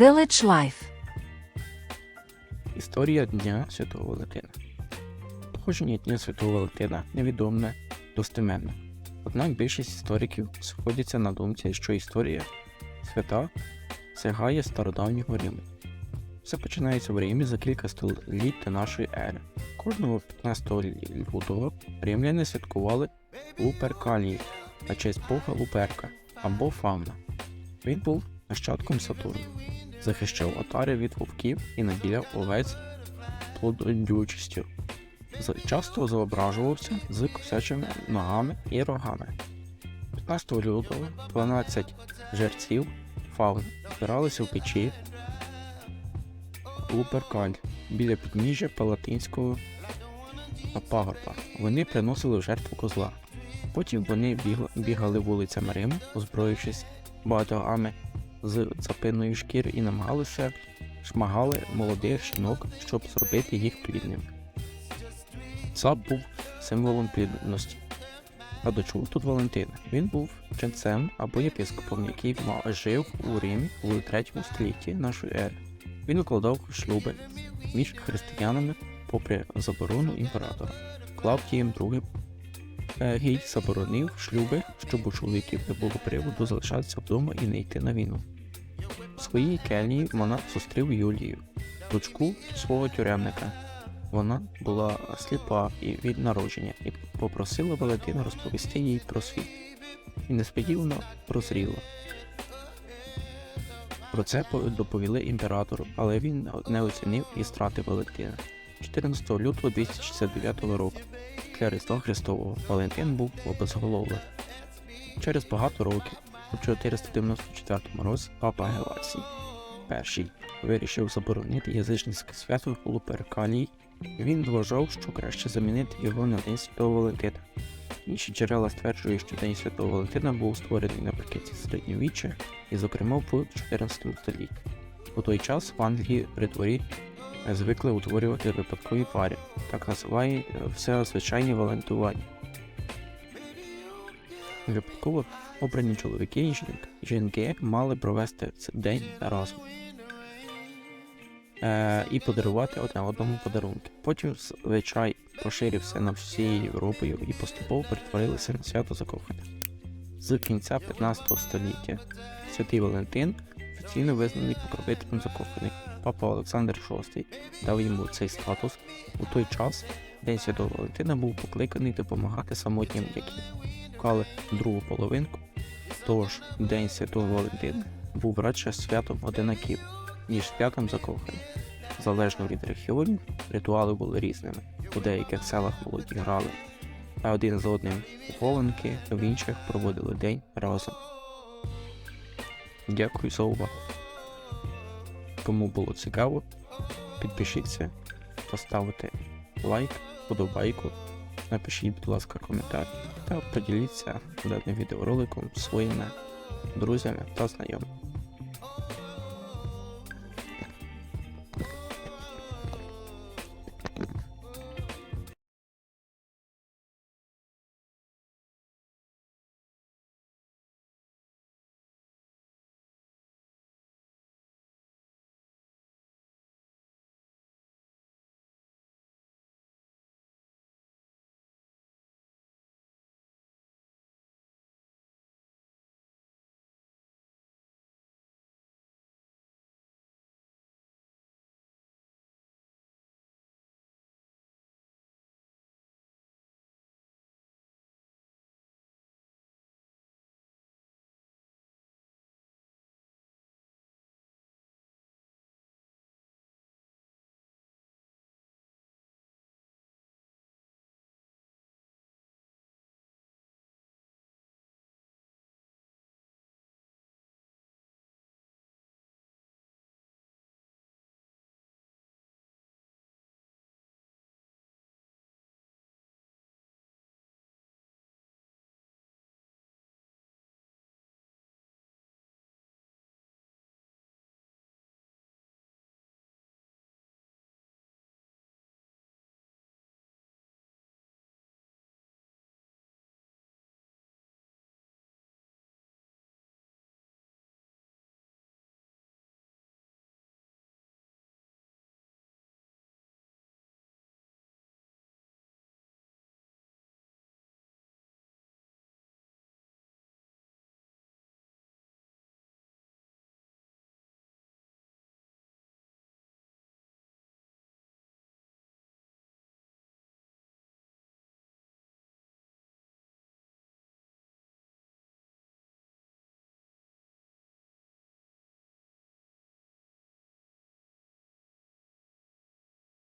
Village Life. Історія Дня Святого Валентина. Походження Дня Святого Валентина невідоме достеменно. Однак більшість істориків сходяться на думці, що історія свята сягає стародавнього Риму. Все починається в Римі за кілька століть до нашої ери. Кожного 15 лютого римляни святкували Луперкалії на честь бога Луперка або Фавна. Він був нащадком Сатурна захищав отари від вовків і наділяв овець плодонючістю. З- Часто зображувався з косячими ногами і рогами. 15 лютого 12 жерців фауни збиралися в печі Луперкаль біля підніжжя Палатинського пагорба. Вони приносили в жертву козла. Потім вони бігали вулицями Риму, озброївшись багатогами з цапиної шкіри і намагалися шмагали молодих жінок, щоб зробити їх плідними. Цап був символом плідності. А до чого тут Валентина? Він був ченцем або єпископом, який жив у Римі у 3 столітті нашої ери. Він укладав шлюби між християнами попри заборону імператора. Клавдієм II гій заборонив шлюби, щоб у чоловіків не було приводу залишатися вдома і не йти на війну. В своїй кельні вона зустрів Юлію, дочку свого тюремника. Вона була сліпа і від народження і попросила Валентина розповісти їй про світ. І несподівано прозріла. Про це доповіли імператору, але він не оцінив і стратив Валентина. 14 лютого 269 року для Різдва Христового Валентин був обезголовлений. Через багато років, у 494 році, папа Геласій І вирішив заборонити язичницьке свято Луперкалій. Він вважав, що краще замінити його на День Святого Валентина. Інші джерела стверджують, що День Святого Валентина був створений наприкінці середньовіччя і, зокрема, в 14 столітті. У той час в Англії при дворі звикли утворювати випадкові пари, так називають е, все звичайні валентування. Випадково обрані чоловіки і жінки, жінки мали провести цей день разом е, і подарувати одне одному подарунки. Потім звичай поширився на всією Європою і поступово перетворилися на свято закоханих. З кінця 15 століття святий Валентин офіційно визнаний покровителем закоханих. Папа Олександр VI дав йому цей статус. У той час День Святого Валентина був покликаний допомагати самотнім, які шукали другу половинку. Тож День Святого Валентина був радше святом одинаків, ніж святом закоханих. Залежно від регіонів, ритуали були різними. У деяких селах молоді грали, а один з одним у голонки, в інших проводили день разом. Дякую за увагу. Кому було цікаво, підпишіться, поставте лайк, подобайку, напишіть, будь ласка, коментар та поділіться даним відеороликом своїми друзями та знайомими.